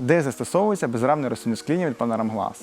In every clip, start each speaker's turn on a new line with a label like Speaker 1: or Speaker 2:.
Speaker 1: де застосовується безрамне розсувне скління від Glass.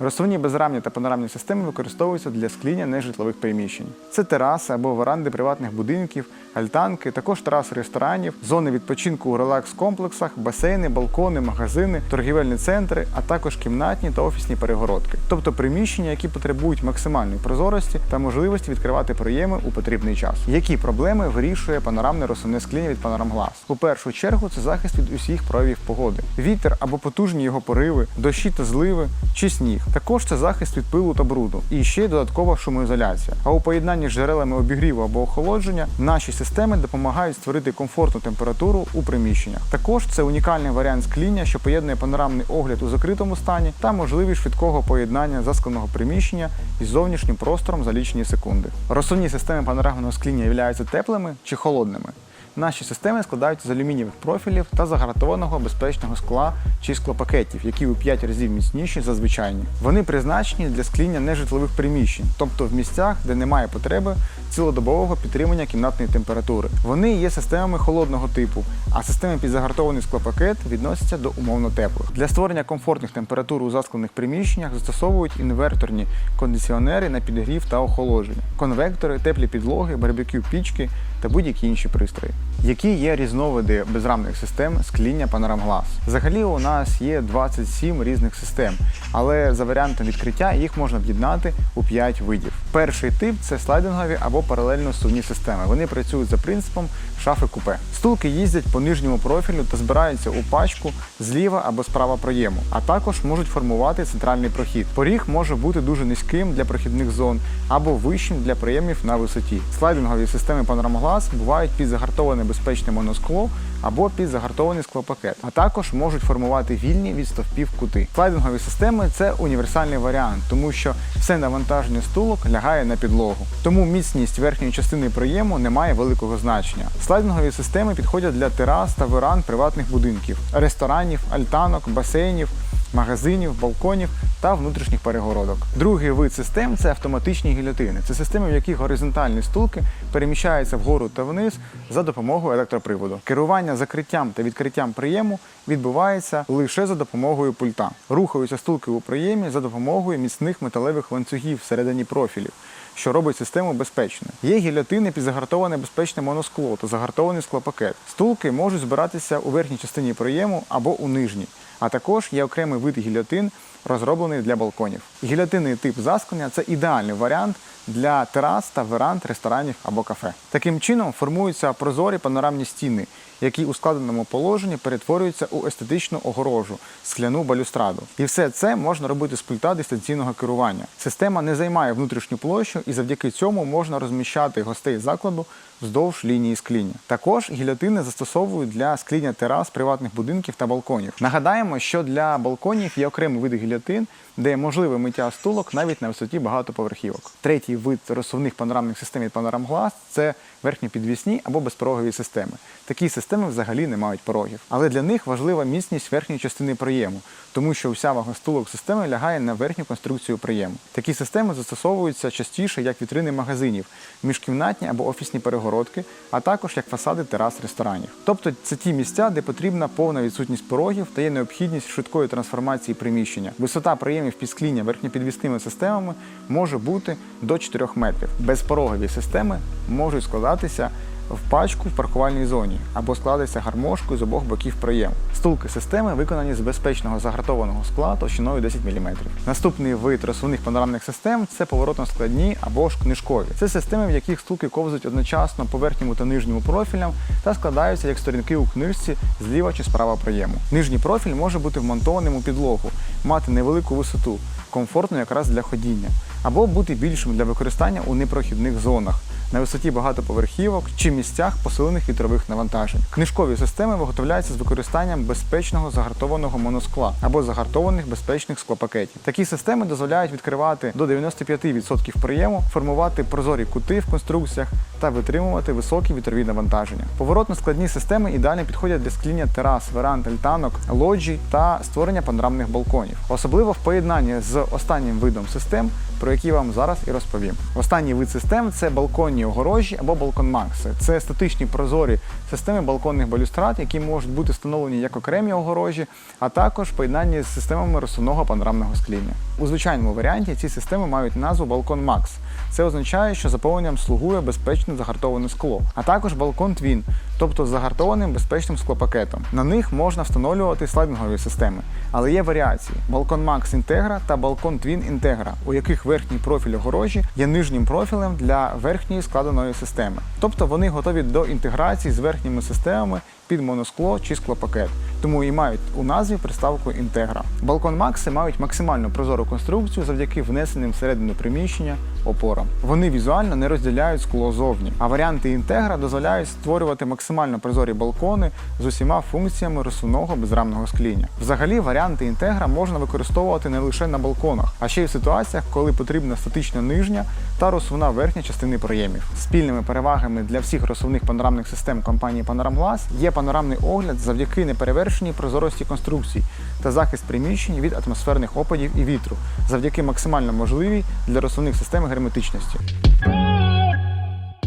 Speaker 1: Розсувні безрамні та панорамні системи використовуються для скління нежитлових приміщень. Це тераси або веранди приватних будинків, альтанки, також тераси ресторанів, зони відпочинку у релакс-комплексах, басейни, балкони, магазини, торгівельні центри, а також кімнатні та офісні перегородки, тобто приміщення, які потребують максимальної прозорості та можливості відкривати проєми у потрібний час. Які проблеми вирішує панорамне розсувне скління від Glass? У першу чергу це захист від усіх проявів погоди, вітер або потужні його пориви, дощі та зливи чи сніг. Також це захист від пилу та бруду. І ще й додаткова шумоізоляція. А у поєднанні з джерелами обігріву або охолодження наші системи допомагають створити комфортну температуру у приміщеннях. Також це унікальний варіант скління, що поєднує панорамний огляд у закритому стані та можливість швидкого поєднання заскленого приміщення із зовнішнім простором за лічені секунди. Розсувні системи панорамного скління являються теплими чи холодними. Наші системи складаються з алюмінієвих профілів та загартованого безпечного скла чи склопакетів, які у 5 разів міцніші за звичайні. Вони призначені для скління нежитлових приміщень, тобто в місцях, де немає потреби цілодобового підтримання кімнатної температури. Вони є системами холодного типу, а системи під загартований склопакет відносяться до умовно теплих. Для створення комфортних температур у засклених приміщеннях застосовують інверторні кондиціонери на підігрів та охолодження, конвектори, теплі підлоги, барбекю пічки та будь-які інші пристрої. Які є різновиди безрамних систем скління Panorama Glass? Взагалі у нас є 27 різних систем, але за варіантом відкриття їх можна об'єднати у 5 видів. Перший тип це слайдингові або паралельно сувні системи. Вони працюють за принципом шафи купе. Стулки їздять по нижньому профілю та збираються у пачку зліва або справа проєму, а також можуть формувати центральний прохід. Поріг може бути дуже низьким для прохідних зон або вищим для проємів на висоті. Слайдингові системи Panorama Glass бувають під загартоване безпечне моноскло або під загартований склопакет, а також можуть формувати вільні від стовпів кути. Слайдингові системи це універсальний варіант, тому що все навантаження стулок лягає на підлогу. Тому міцність верхньої частини проєму не має великого значення. Слайдингові системи підходять для терас та веран приватних будинків, ресторанів, альтанок, басейнів. Магазинів, балконів та внутрішніх перегородок. Другий вид систем це автоматичні гільотини. Це системи, в яких горизонтальні стулки переміщаються вгору та вниз за допомогою електроприводу. Керування закриттям та відкриттям приєму відбувається лише за допомогою пульта. Рухаються стулки у приємі за допомогою міцних металевих ланцюгів всередині профілів. Що робить систему безпечною. Є гільотини під загартоване безпечне моноскло та загартований склопакет. Стулки можуть збиратися у верхній частині проєму або у нижній. А також є окремий вид гільотин, розроблений для балконів. Гільотинний тип засклення це ідеальний варіант для терас та веранд, ресторанів або кафе. Таким чином формуються прозорі панорамні стіни, які у складеному положенні перетворюються у естетичну огорожу, скляну балюстраду. І все це можна робити з пульта дистанційного керування. Система не займає внутрішню площу, і завдяки цьому можна розміщати гостей закладу вздовж лінії скління. Також гільотини застосовують для скління терас приватних будинків та балконів. Нагадаємо, що для балконів є окремий вид гільотин, де можливе миття стулок навіть на висоті багатоповерхівок. Третій вид розсувних панорамних систем від Glass – це верхньопідвісні або безпорогові системи. Такі системи взагалі не мають порогів. Але для них важлива міцність верхньої частини проєму, тому що вся вага стулок системи лягає на верхню конструкцію проєму. Такі системи застосовуються частіше як вітрини магазинів, міжкімнатні або офісні перегородки, а також як фасади терас ресторанів. Тобто це ті місця, де потрібна повна відсутність порогів та є необхідність швидкої трансформації приміщення. Висота проємів під скління верхньопідвісними системами може бути до 4 метрів. Безпорогові системи можуть складатися в пачку в паркувальній зоні або складатися гармошкою з обох боків проєму. Стулки системи виконані з безпечного загартованого скла товщиною 10 мм. Наступний вид розсувних панорамних систем це поворотно-складні або ж книжкові. Це системи, в яких стулки ковзають одночасно по верхньому та нижньому профілям та складаються як сторінки у книжці зліва чи справа проєму. Нижній профіль може бути вмонтованим у підлогу, мати невелику висоту, комфортну якраз для ходіння, або бути більшим для використання у непрохідних зонах на висоті багатоповерхівок чи місцях посилених вітрових навантажень. Книжкові системи виготовляються з використанням безпечного загартованого моноскла або загартованих безпечних склопакетів. Такі системи дозволяють відкривати до 95% приєму, формувати прозорі кути в конструкціях та витримувати високі вітрові навантаження. Поворотно-складні системи ідеально підходять для скління терас, веранд, альтанок, лоджій та створення панорамних балконів. Особливо в поєднанні з останнім видом систем про які я вам зараз і розповім. Останній вид систем це балконні огорожі або балкон-макси. Це статичні прозорі системи балконних балюстрад, які можуть бути встановлені як окремі огорожі, а також поєднані з системами розсувного панорамного скління. У звичайному варіанті ці системи мають назву Балкон Макс. Це означає, що заповненням слугує безпечне загартоване скло, а також балкон Твін, тобто з загартованим безпечним склопакетом. На них можна встановлювати слайдингові системи, але є варіації: балкон Max Integra та балкон Twin Integra, у яких верхній профіль огорожі є нижнім профілем для верхньої складеної системи. Тобто вони готові до інтеграції з верхніми системами під моноскло чи склопакет, тому і мають у назві приставку Integra. Балкон Макси мають максимально прозору конструкцію завдяки внесеним всередину приміщення опорам. Вони візуально не розділяють скло зовні, а варіанти інтегра дозволяють створювати максимально прозорі балкони з усіма функціями розсувного безрамного скління. Взагалі, варіанти інтегра можна використовувати не лише на балконах, а ще й в ситуаціях, коли потрібна статична нижня та розсувна верхня частини проємів. Спільними перевагами для всіх розсувних панорамних систем компанії Panoram Glass є панорамний огляд завдяки неперевершеній прозорості конструкцій та захист приміщень від атмосферних опадів і вітру, завдяки максимально можливій для розсувних систем герметичності.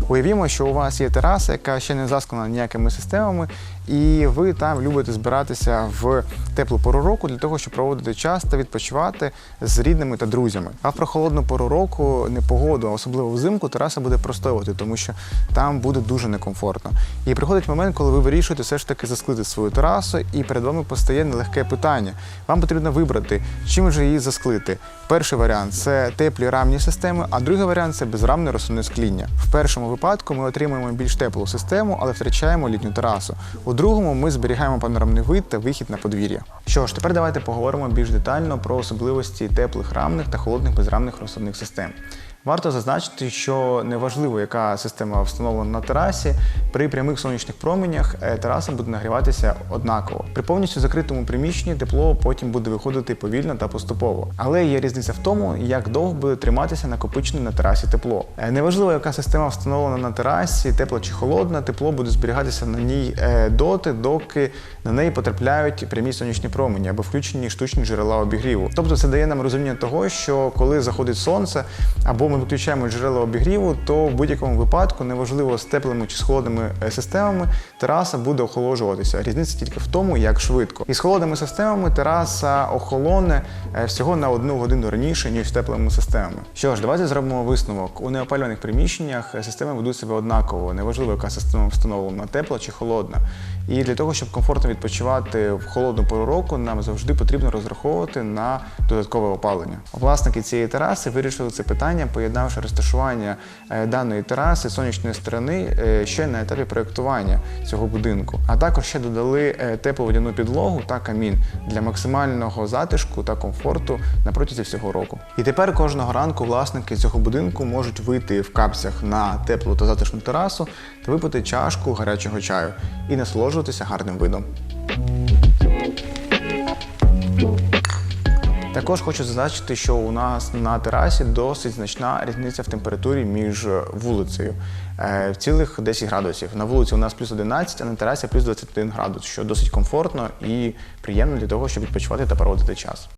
Speaker 1: Уявімо, що у вас є тераса, яка ще не засклана ніякими системами, і ви там любите збиратися в теплу пору року для того, щоб проводити час та відпочивати з рідними та друзями. А в прохолодну пору року, непогоду, особливо взимку, тераса буде простоювати, тому що там буде дуже некомфортно. І приходить момент, коли ви вирішуєте все ж таки засклити свою терасу, і перед вами постає нелегке питання. Вам потрібно вибрати, чим же її засклити. Перший варіант це теплі рамні системи, а другий варіант це безрамне розсувне скління. В першому випадку ми отримуємо більш теплу систему, але втрачаємо літню терасу. У другому ми зберігаємо панорамний вид та вихід на подвір'я. Що ж, тепер давайте поговоримо більш детально про особливості теплих рамних та холодних безрамних розсадних систем. Варто зазначити, що неважливо, яка система встановлена на терасі, при прямих сонячних променях е, тераса буде нагріватися однаково. При повністю закритому приміщенні тепло потім буде виходити повільно та поступово. Але є різниця в тому, як довго буде триматися накопичене на терасі тепло. Е, Неважливо, яка система встановлена на терасі, тепла чи холодна, тепло буде зберігатися на ній е, доти, доки на неї потрапляють прямі сонячні промені або включені штучні джерела обігріву. Тобто це дає нам розуміння того, що коли заходить сонце або ми виключаємо джерела обігріву, то в будь-якому випадку, неважливо з теплими чи з холодними е, системами, тераса буде охолоджуватися. Різниця тільки в тому, як швидко. І з холодними системами тераса охолоне е, всього на одну годину раніше, ніж з теплими системами. Що ж, давайте зробимо висновок. У неопалюваних приміщеннях е, системи ведуть себе однаково. Неважливо, яка система встановлена, тепла чи холодна. І для того, щоб комфортно відпочивати в холодну пору року, нам завжди потрібно розраховувати на додаткове опалення. Власники цієї тераси вирішили це питання, поєднавши розташування е, даної тераси сонячної сторони е, ще на етапі проєктування цього будинку. А також ще додали е, теплу водяну підлогу та камін для максимального затишку та комфорту на протязі всього року. І тепер кожного ранку власники цього будинку можуть вийти в капцях на теплу та затишну терасу та випити чашку гарячого чаю і насолоджуватися гарним видом. Також хочу зазначити, що у нас на терасі досить значна різниця в температурі між вулицею е, в цілих 10 градусів. На вулиці у нас плюс 11, а на терасі плюс 21 градус, що досить комфортно і приємно для того, щоб відпочивати та проводити час.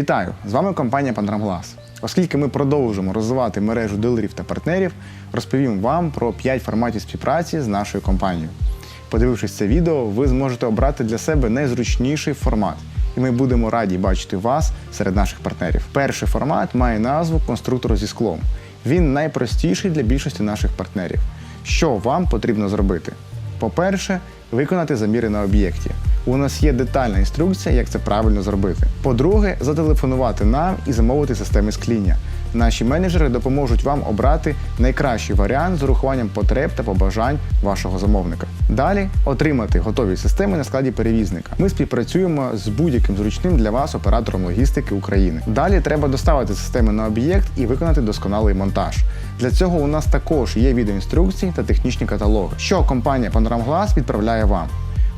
Speaker 1: Вітаю! З вами компанія Panorama Оскільки ми продовжимо розвивати мережу дилерів та партнерів, розповім вам про 5 форматів співпраці з нашою компанією. Подивившись це відео, ви зможете обрати для себе найзручніший формат, і ми будемо раді бачити вас серед наших партнерів. Перший формат має назву конструктор зі склом. Він найпростіший для більшості наших партнерів. Що вам потрібно зробити? По-перше, виконати заміри на об'єкті. У нас є детальна інструкція, як це правильно зробити. По-друге, зателефонувати нам і замовити системи скління. Наші менеджери допоможуть вам обрати найкращий варіант з урахуванням потреб та побажань вашого замовника. Далі отримати готові системи на складі перевізника. Ми співпрацюємо з будь-яким зручним для вас оператором логістики України. Далі треба доставити системи на об'єкт і виконати досконалий монтаж. Для цього у нас також є відеоінструкції та технічні каталоги, що компанія Panorama Glass відправляє вам.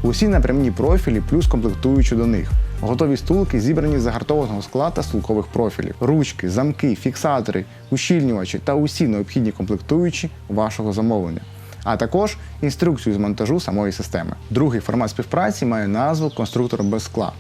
Speaker 1: Усі напрямні профілі плюс комплектуючі до них. Готові стулки зібрані з загартованого скла та стулкових профілів, ручки, замки, фіксатори, ущільнювачі та усі необхідні комплектуючі вашого замовлення. А також інструкцію з монтажу самої системи. Другий формат співпраці має назву конструктор без скла.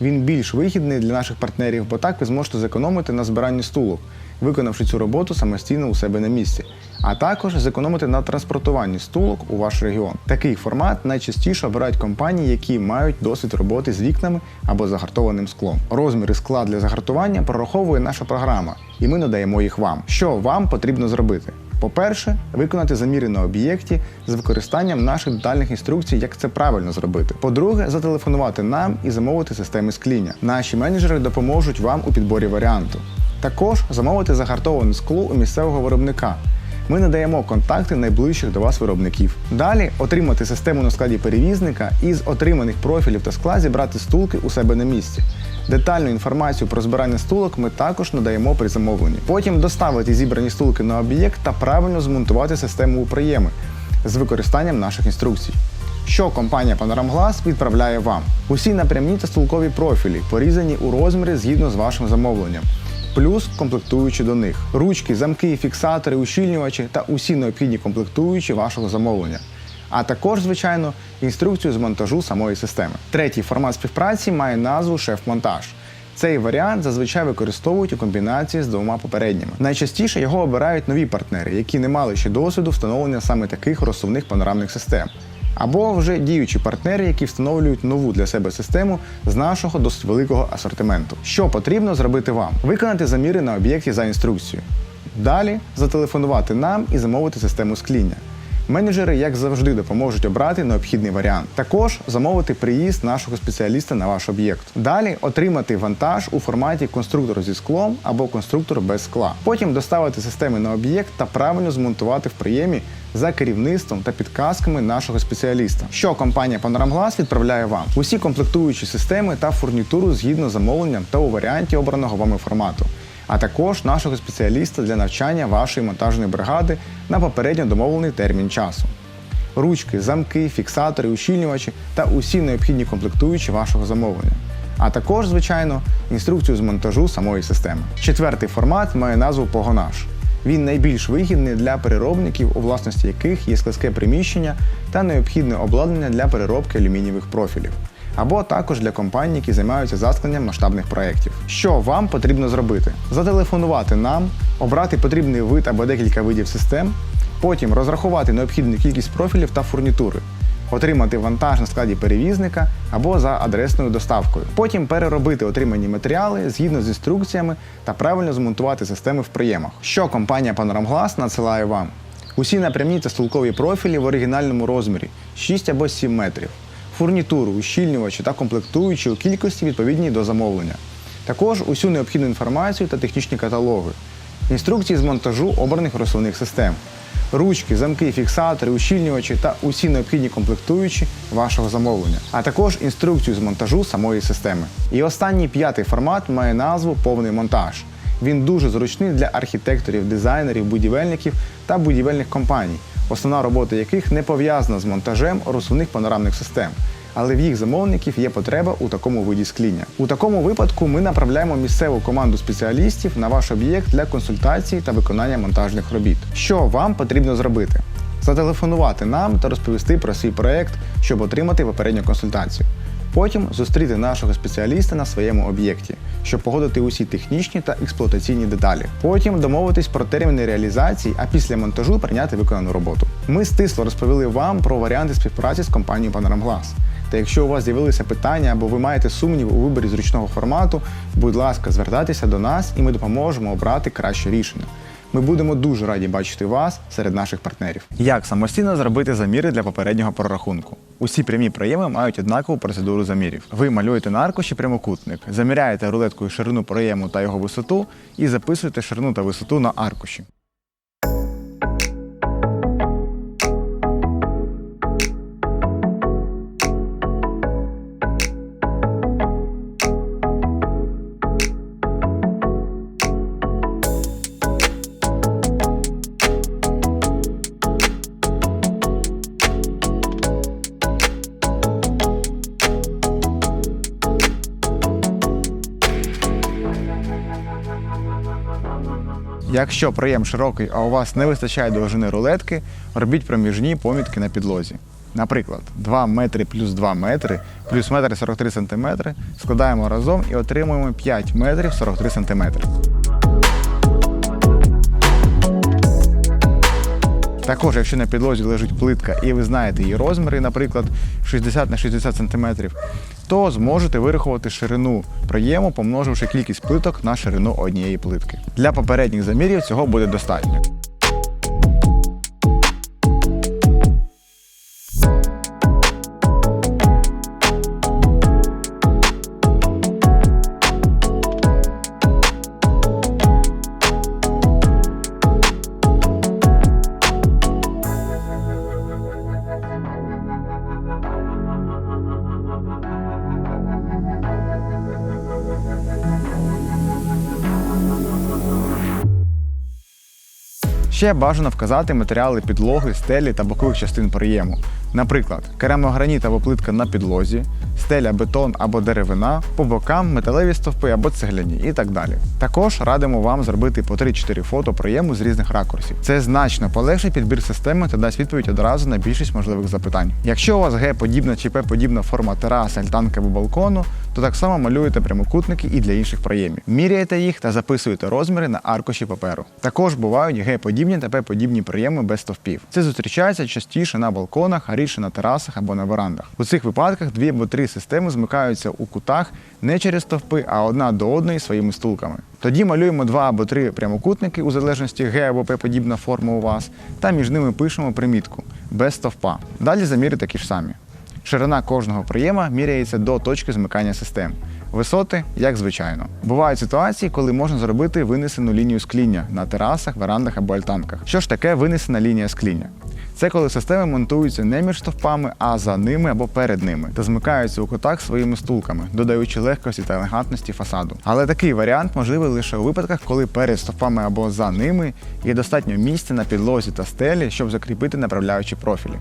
Speaker 1: Він більш вигідний для наших партнерів, бо так ви зможете зекономити на збиранні стулок, виконавши цю роботу самостійно у себе на місці, а також зекономити на транспортуванні стулок у ваш регіон. Такий формат найчастіше обирають компанії, які мають досвід роботи з вікнами або загартованим склом. Розміри скла для загартування прораховує наша програма, і ми надаємо їх вам. Що вам потрібно зробити? По-перше, виконати заміри на об'єкті з використанням наших детальних інструкцій, як це правильно зробити. По-друге, зателефонувати нам і замовити системи скління. Наші менеджери допоможуть вам у підборі варіанту. Також замовити загартоване скло у місцевого виробника. Ми надаємо контакти найближчих до вас виробників. Далі отримати систему на складі перевізника і з отриманих профілів та скла зібрати стулки у себе на місці. Детальну інформацію про збирання стулок ми також надаємо при замовленні. Потім доставити зібрані стулки на об'єкт та правильно змонтувати систему у приєми з використанням наших інструкцій. Що компанія Panorama Glass відправляє вам? Усі напрямні та стулкові профілі, порізані у розмірі згідно з вашим замовленням плюс комплектуючі до них: ручки, замки, фіксатори, ущільнювачі та усі необхідні комплектуючі вашого замовлення. А також, звичайно, інструкцію з монтажу самої системи. Третій формат співпраці має назву шеф-монтаж. Цей варіант зазвичай використовують у комбінації з двома попередніми. Найчастіше його обирають нові партнери, які не мали ще досвіду встановлення саме таких розсувних панорамних систем або вже діючі партнери, які встановлюють нову для себе систему з нашого досить великого асортименту. Що потрібно зробити вам? Виконати заміри на об'єкті за інструкцією. Далі зателефонувати нам і замовити систему скління. Менеджери, як завжди, допоможуть обрати необхідний варіант. Також замовити приїзд нашого спеціаліста на ваш об'єкт. Далі отримати вантаж у форматі конструктор зі склом або конструктор без скла. Потім доставити системи на об'єкт та правильно змонтувати в приємі за керівництвом та підказками нашого спеціаліста. Що компанія Panorama Glass відправляє вам? Усі комплектуючі системи та фурнітуру згідно замовленням та у варіанті обраного вами формату а також нашого спеціаліста для навчання вашої монтажної бригади на попередньо домовлений термін часу. Ручки, замки, фіксатори, ущільнювачі та усі необхідні комплектуючі вашого замовлення. А також, звичайно, інструкцію з монтажу самої системи. Четвертий формат має назву погонаж. Він найбільш вигідний для переробників, у власності яких є складське приміщення та необхідне обладнання для переробки алюмінієвих профілів або також для компаній, які займаються заскленням масштабних проєктів. Що вам потрібно зробити? Зателефонувати нам, обрати потрібний вид або декілька видів систем, потім розрахувати необхідну кількість профілів та фурнітури. Отримати вантаж на складі перевізника або за адресною доставкою. Потім переробити отримані матеріали згідно з інструкціями та правильно змонтувати системи в приємах. Що компанія Panorama Glass надсилає вам? Усі напрямні та стулкові профілі в оригінальному розмірі 6 або 7 метрів фурнітуру, ущільнювачі та комплектуючі у кількості відповідній до замовлення. Також усю необхідну інформацію та технічні каталоги, інструкції з монтажу обраних розсувних систем, ручки, замки, фіксатори, ущільнювачі та усі необхідні комплектуючі вашого замовлення, а також інструкцію з монтажу самої системи. І останній п'ятий формат має назву повний монтаж. Він дуже зручний для архітекторів, дизайнерів, будівельників та будівельних компаній основна робота яких не пов'язана з монтажем розсувних панорамних систем. Але в їх замовників є потреба у такому виді скління. У такому випадку ми направляємо місцеву команду спеціалістів на ваш об'єкт для консультації та виконання монтажних робіт. Що вам потрібно зробити? Зателефонувати нам та розповісти про свій проект, щоб отримати попередню консультацію. Потім зустріти нашого спеціаліста на своєму об'єкті, щоб погодити усі технічні та експлуатаційні деталі. Потім домовитись про терміни реалізації, а після монтажу прийняти виконану роботу. Ми стисло розповіли вам про варіанти співпраці з компанією Panorama Та якщо у вас з'явилися питання або ви маєте сумнів у виборі зручного формату, будь ласка, звертайтеся до нас і ми допоможемо обрати краще рішення. Ми будемо дуже раді бачити вас серед наших партнерів. Як самостійно зробити заміри для попереднього прорахунку? Усі прямі проєми мають однакову процедуру замірів. Ви малюєте на аркуші прямокутник, заміряєте рулеткою ширину проєму та його висоту і записуєте ширину та висоту на аркуші. Якщо проєм широкий, а у вас не вистачає довжини рулетки, робіть проміжні помітки на підлозі. Наприклад, 2 метри плюс 2 метри плюс 1 43 сантиметри складаємо разом і отримуємо 5 метрів 43 сантиметри. Також, якщо на підлозі лежить плитка і ви знаєте її розміри, наприклад, 60 на 60 см, то зможете вирахувати ширину проєму, помноживши кількість плиток на ширину однієї плитки. Для попередніх замірів цього буде достатньо. Ще бажано вказати матеріали підлоги, стелі та бокових частин проєму. Наприклад, керамограніт або плитка на підлозі, стеля, бетон або деревина, по бокам металеві стовпи або цегляні і так далі. Також радимо вам зробити по 3-4 фото проєму з різних ракурсів. Це значно полегшить підбір системи та дасть відповідь одразу на більшість можливих запитань. Якщо у вас Г-подібна чи П-подібна форма тераси, альтанки або балкону, то так само малюєте прямокутники і для інших проємів. Міряєте їх та записуєте розміри на аркуші паперу. Також бувають Г-подібні та П-подібні проєми без стовпів. Це зустрічається частіше на балконах, а рідше на терасах або на верандах. У цих випадках дві або три системи змикаються у кутах не через стовпи, а одна до одної своїми стулками. Тоді малюємо два або три прямокутники у залежності Г або П подібна форма у вас, та між ними пишемо примітку без стовпа. Далі заміри такі ж самі. Ширина кожного проєма міряється до точки змикання систем. Висоти, як звичайно. Бувають ситуації, коли можна зробити винесену лінію скління на терасах, верандах або альтанках. Що ж таке винесена лінія скління? Це коли системи монтуються не між стовпами, а за ними або перед ними, та змикаються у кутах своїми стулками, додаючи легкості та елегантності фасаду. Але такий варіант можливий лише у випадках, коли перед стовпами або за ними є достатньо місця на підлозі та стелі, щоб закріпити направляючі профілі.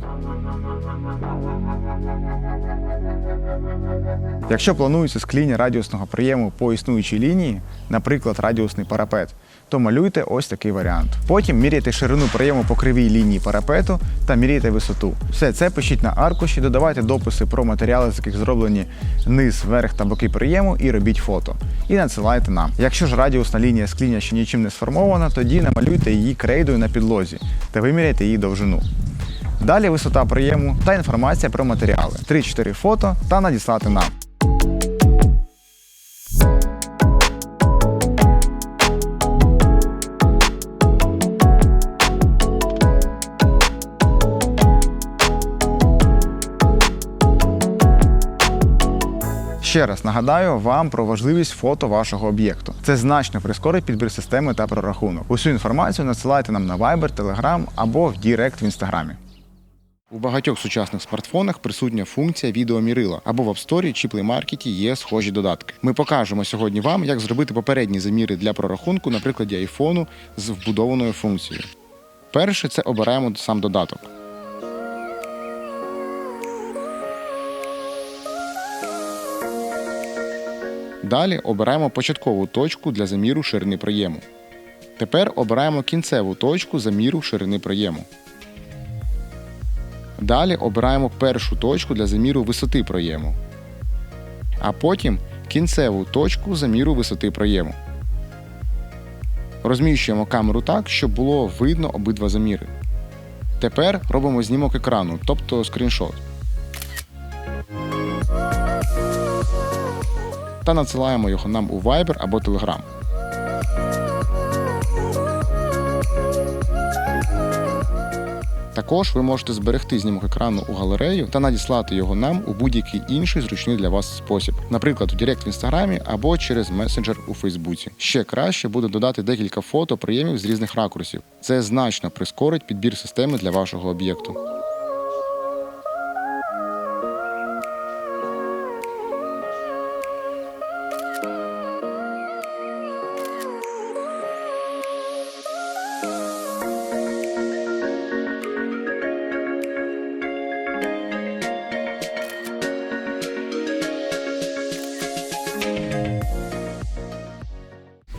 Speaker 1: Якщо планується скління радіусного проєму по існуючій лінії, наприклад, радіусний парапет, то малюйте ось такий варіант. Потім міряйте ширину проєму по кривій лінії парапету та міряйте висоту. Все це пишіть на аркуші, додавайте дописи про матеріали, з яких зроблені низ, верх та боки проєму, і робіть фото. І надсилайте нам. Якщо ж радіусна лінія скління ще нічим не сформована, тоді намалюйте її крейдою на підлозі та виміряйте її довжину. Далі висота проєму та інформація про матеріали. 3-4 фото та надіслати нам. Ще раз нагадаю вам про важливість фото вашого об'єкту. Це значно прискорить підбір системи та прорахунок. Усю інформацію надсилайте нам на Viber, Telegram або в Дірект в інстаграмі. У багатьох сучасних смартфонах присутня функція відеомірила або в App Store чи Play Market є схожі додатки. Ми покажемо сьогодні вам, як зробити попередні заміри для прорахунку на прикладі айфону з вбудованою функцією. Перше це обираємо сам додаток. Далі обираємо початкову точку для заміру ширини проєму. Тепер обираємо кінцеву точку заміру ширини проєму. Далі обираємо першу точку для заміру висоти проєму. А потім кінцеву точку заміру висоти проєму. Розміщуємо камеру так, щоб було видно обидва заміри. Тепер робимо знімок екрану, тобто скріншот. та надсилаємо його нам у Viber або Telegram.
Speaker 2: Також ви можете зберегти знімок екрану у галерею та надіслати його нам у будь-який інший зручний для вас спосіб, наприклад, у Директ в інстаграмі або через месенджер у Фейсбуці. Ще краще буде додати декілька фото приємів з різних ракурсів. Це значно прискорить підбір системи для вашого об'єкту.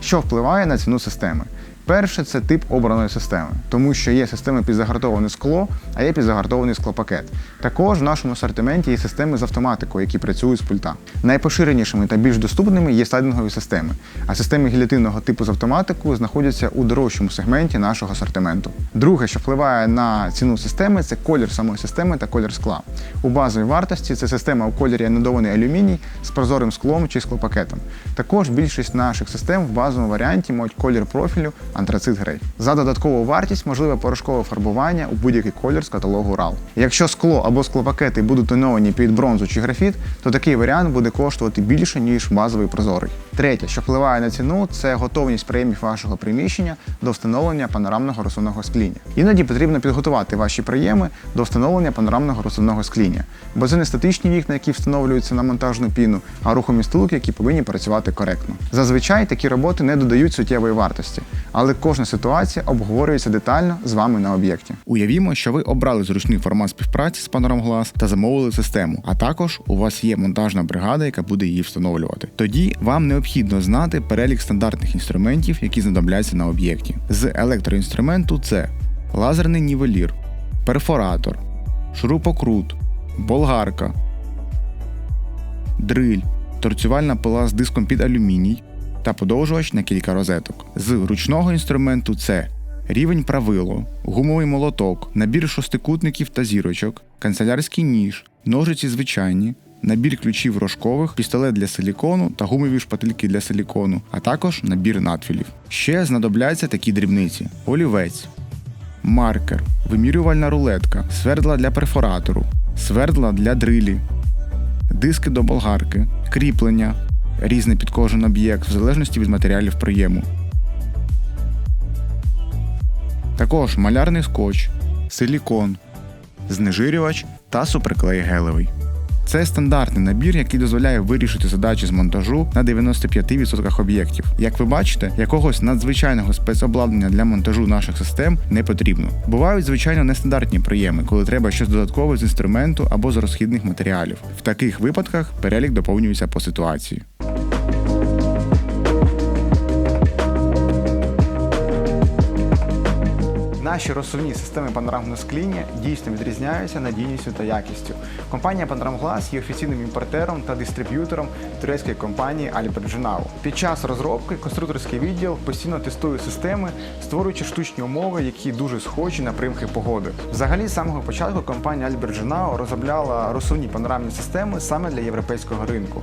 Speaker 1: Що впливає на ціну системи? Перше це тип обраної системи, тому що є системи під загартоване скло, а є підзагартований склопакет. Також в нашому асортименті є системи з автоматикою, які працюють з пульта. Найпоширенішими та більш доступними є слайдингові системи, а системи гілятинного типу з автоматикою знаходяться у дорожчому сегменті нашого асортименту. Друге, що впливає на ціну системи, це колір самої системи та колір скла. У базовій вартості це система у кольорі анодований алюміній з прозорим склом чи склопакетом. Також більшість наших систем в базовому варіанті мають колір профілю антрацит грей. За додаткову вартість можливе порошкове фарбування у будь-який колір з каталогу RAL. Якщо скло або склопакети будуть тоновані під бронзу чи графіт, то такий варіант буде коштувати більше, ніж базовий прозорий. Третє, що впливає на ціну, це готовність приймів вашого приміщення до встановлення панорамного розсувного скління. Іноді потрібно підготувати ваші приєми до встановлення панорамного розсувного скління, бо це не статичні вікна, які встановлюються на монтажну піну, а рухомі стулки, які повинні працювати коректно. Зазвичай такі роботи не додають суттєвої вартості, але кожна ситуація обговорюється детально з вами на об'єкті.
Speaker 2: Уявімо, що ви обрали зручний формат співпраці з Glass та замовили систему, а також у вас є монтажна бригада, яка буде її встановлювати. Тоді вам необхідно знати перелік стандартних інструментів, які знадобляться на об'єкті. З електроінструменту це лазерний нівелір, перфоратор, шурупокрут, болгарка, дриль, торцювальна пила з диском під алюміній та подовжувач на кілька розеток. З ручного інструменту це рівень правило, гумовий молоток, набір шостикутників та зірочок, канцелярський ніж, ножиці звичайні, набір ключів рожкових, пістолет для силікону та гумові шпательки для силікону, а також набір надфілів. Ще знадобляться такі дрібниці: олівець, маркер, вимірювальна рулетка, свердла для перфоратору, свердла для дрилі, диски до болгарки, кріплення, різне під кожен об'єкт в залежності від матеріалів прийому. Також малярний скотч, силікон, знежирювач та суперклей гелевий. Це стандартний набір, який дозволяє вирішити задачі з монтажу на 95% об'єктів. Як ви бачите, якогось надзвичайного спецобладнання для монтажу наших систем не потрібно. Бувають звичайно нестандартні прийеми, коли треба щось додаткове з інструменту або з розхідних матеріалів. В таких випадках перелік доповнюється по ситуації.
Speaker 1: Наші розсувні системи панорамного скління дійсно відрізняються надійністю та якістю. Компанія Panorama є офіційним імпортером та дистриб'ютором турецької компанії Alberginao. Під час розробки конструкторський відділ постійно тестує системи, створюючи штучні умови, які дуже схожі на примхи погоди. Взагалі, з самого початку компанія Alberginao розробляла розсувні панорамні системи саме для європейського ринку.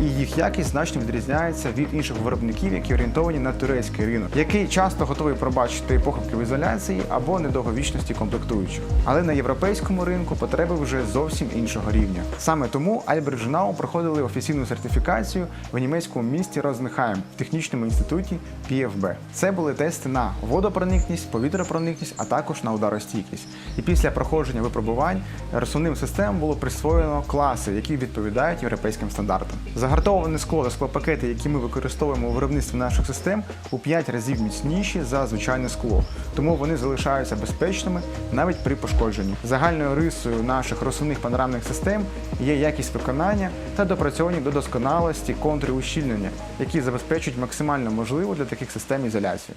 Speaker 1: І їх якість значно відрізняється від інших виробників, які орієнтовані на турецький ринок, який часто готовий пробачити похибки в ізоляції або недовговічності комплектуючих. Але на європейському ринку потреби вже зовсім іншого рівня. Саме тому Альберджинау проходили офіційну сертифікацію в німецькому місті Рознехайм в технічному інституті PFB. Це були тести на водопроникність, повітропроникність, а також на ударостійкість. І після проходження випробувань розсувним системам було присвоєно класи, які відповідають європейським стандартам. Загартоване скло та склопакети, які ми використовуємо у виробництві наших систем, у 5 разів міцніші за звичайне скло, тому вони залишаються безпечними навіть при пошкодженні. Загальною рисою наших розсувних панорамних систем є якість виконання та допрацьовані до досконалості контрущільнення, які забезпечують максимально можливу для таких систем ізоляцію.